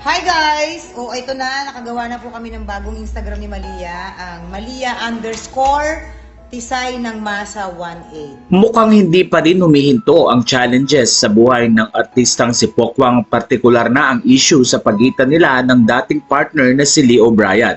Hi guys! O ito na, nakagawa na po kami ng bagong Instagram ni Malia. Ang Malia underscore Tisay ng Masa 18. Mukhang hindi pa rin humihinto ang challenges sa buhay ng artistang si Pokwang partikular na ang issue sa pagitan nila ng dating partner na si Lee O'Brien.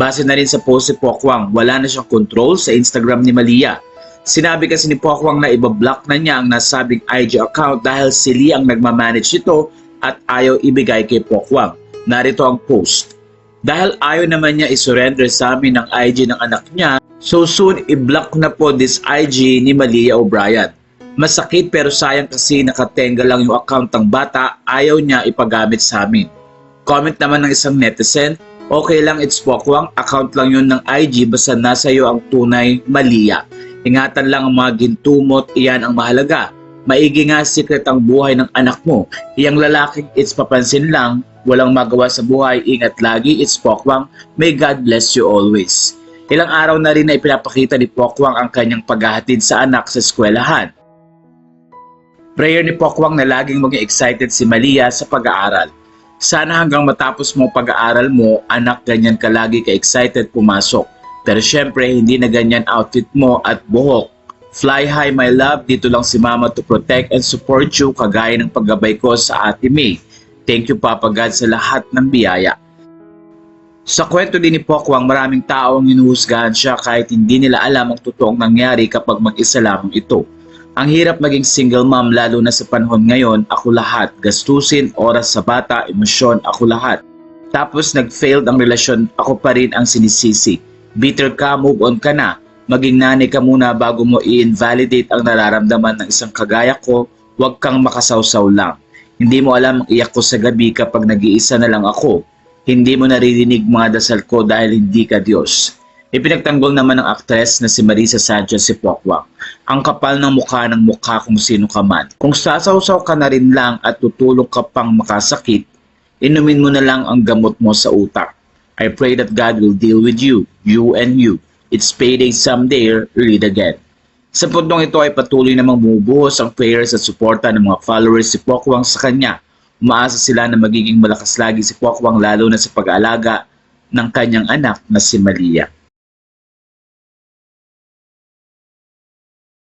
Base na rin sa post si Pokwang, wala na siyang control sa Instagram ni Malia. Sinabi kasi ni Pokwang na ibablock na niya ang nasabing IG account dahil si Lee ang nagmamanage nito at ayaw ibigay kay Pokwang. Narito ang post. Dahil ayaw naman niya isurrender sa amin ang IG ng anak niya, so soon i-block na po this IG ni Malia O'Brien. Masakit pero sayang kasi nakatenga lang yung account ng bata, ayaw niya ipagamit sa amin. Comment naman ng isang netizen, okay lang it's Pokwang, account lang yun ng IG basta nasa iyo ang tunay Malia. Ingatan lang ang mga gintumot, iyan ang mahalaga. Maigi nga secret ang buhay ng anak mo. Iyang lalaking it's papansin lang, walang magawa sa buhay, ingat lagi, it's Pokwang. May God bless you always. Ilang araw na rin na ipinapakita ni Pokwang ang kanyang paghahatid sa anak sa eskwelahan. Prayer ni Pokwang na laging maging excited si Malia sa pag-aaral. Sana hanggang matapos mo pag-aaral mo, anak ganyan ka lagi ka-excited pumasok. Pero syempre, hindi na ganyan outfit mo at buhok. Fly high my love, dito lang si mama to protect and support you kagaya ng paggabay ko sa ate May. Thank you Papa God sa lahat ng biyaya. Sa kwento din ni Pokwang, maraming tao ang hinuhusgahan siya kahit hindi nila alam ang totoong nangyari kapag mag-isa lamang ito. Ang hirap maging single mom lalo na sa panahon ngayon, ako lahat. Gastusin, oras sa bata, emosyon, ako lahat. Tapos nag-failed ang relasyon, ako pa rin ang sinisisi. Bitter ka, move on ka na. Maging nanay ka muna bago mo i-invalidate ang nararamdaman ng isang kagaya ko, huwag kang makasawsaw lang. Hindi mo alam ang iyak ko sa gabi kapag nag-iisa na lang ako. Hindi mo naririnig mga dasal ko dahil hindi ka Diyos. Ipinagtanggol naman ng aktres na si Marisa Sanchez si Pokwang. Ang kapal ng mukha ng mukha kung sino ka man. Kung sasawsaw ka na rin lang at tutulog ka pang makasakit, inumin mo na lang ang gamot mo sa utak. I pray that God will deal with you, you and you. It's payday someday, read again. Sa puntong ito ay patuloy namang bumubuhos ang prayers at suporta ng mga followers si Pokwang sa kanya. Umaasa sila na magiging malakas lagi si Pokwang lalo na sa pag-aalaga ng kanyang anak na si Malia.